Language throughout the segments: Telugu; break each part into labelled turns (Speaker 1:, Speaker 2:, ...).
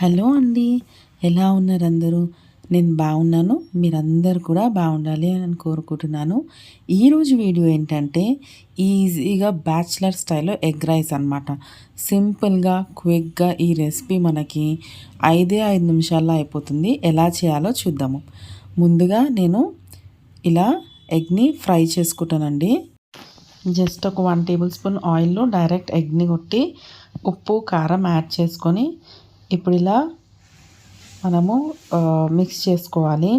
Speaker 1: హలో అండి ఎలా ఉన్నారు అందరూ నేను బాగున్నాను మీరందరూ కూడా బాగుండాలి అని కోరుకుంటున్నాను. ఈరోజు వీడియో ఏంటంటే ఈజీగా బ్యాచిలర్ స్టైల్లో ఎగ్ రైస్ అనమాట సింపుల్గా క్విక్గా ఈ రెసిపీ మనకి ఐదే ఐదు నిమిషాల్లో అయిపోతుంది. ఎలా చేయాలో చూద్దాము. ముందుగా నేను ఇలా ఎగ్ని ఫ్రై చేసుకుంటానండి. జస్ట్ ఒక వన్ టేబుల్ స్పూన్ ఆయిల్లో డైరెక్ట్ ఎగ్ని కొట్టి ఉప్పు కారం యాడ్ చేసుకొని ఇప్పుడు ఇలా మనము మిక్స్ చేసుకోవాలి.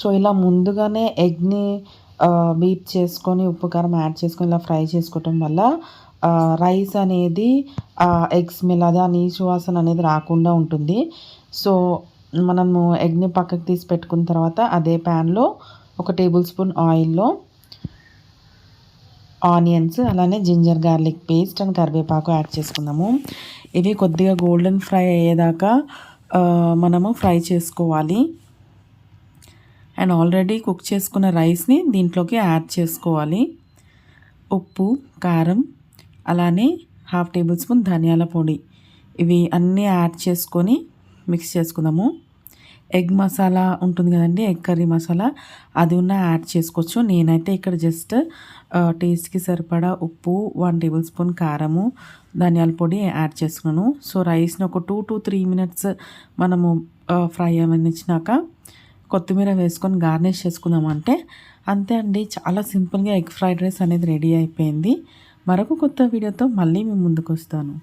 Speaker 1: సో ఇలా ముందుగానే ఎగ్ని బీట్ చేసుకొని ఉప్పు కారం యాడ్ చేసుకొని ఇలా ఫ్రై చేసుకోవటం వల్ల రైస్ అనేది ఎగ్ స్మెల్ అది ఆ నీచు వాసన అనేది రాకుండా ఉంటుంది. సో మనము ఎగ్ని పక్కకు తీసి పెట్టుకున్న తర్వాత అదే ప్యాన్లో ఒక టేబుల్ స్పూన్ ఆయిల్లో ఆనియన్స్ అలానే జింజర్ గార్లిక్ పేస్ట్ అండ్ కరివేపాకు యాడ్ చేసుకుందాము. ఇవి కొద్దిగా గోల్డెన్ ఫ్రై అయ్యేదాకా మనము ఫ్రై చేసుకోవాలి. అండ్ ఆల్రెడీ కుక్ చేసుకున్న రైస్ని దీంట్లోకి యాడ్ చేసుకోవాలి. ఉప్పు కారం అలానే హాఫ్ టేబుల్ స్పూన్ ధనియాల పొడి. ఇవి అన్నీ యాడ్ చేసుకొని మిక్స్ చేసుకుందాము. ఎగ్ మసాలా ఉంటుంది కదండి ఎగ్ కర్రీ మసాలా. అది ఉన్న యాడ్ చేసుకోవచ్చు. నేనైతే ఇక్కడ జస్ట్ టేస్ట్కి సరిపడా ఉప్పు వన్ టేబుల్ స్పూన్ కారము ధనియాల పొడి యాడ్ చేసుకున్నాను. సో రైస్ని ఒక టూ టు త్రీ మినిట్స్ మనము ఫ్రై అవనిచ్చినాక కొత్తిమీర వేసుకొని గార్నిష్ చేసుకుందామంటే అంతే అండి. చాలా సింపుల్గా ఎగ్ ఫ్రైడ్ రైస్ అనేది రెడీ అయిపోయింది. మరొక కొత్త వీడియోతో మళ్ళీ మేము ముందుకు వస్తాను.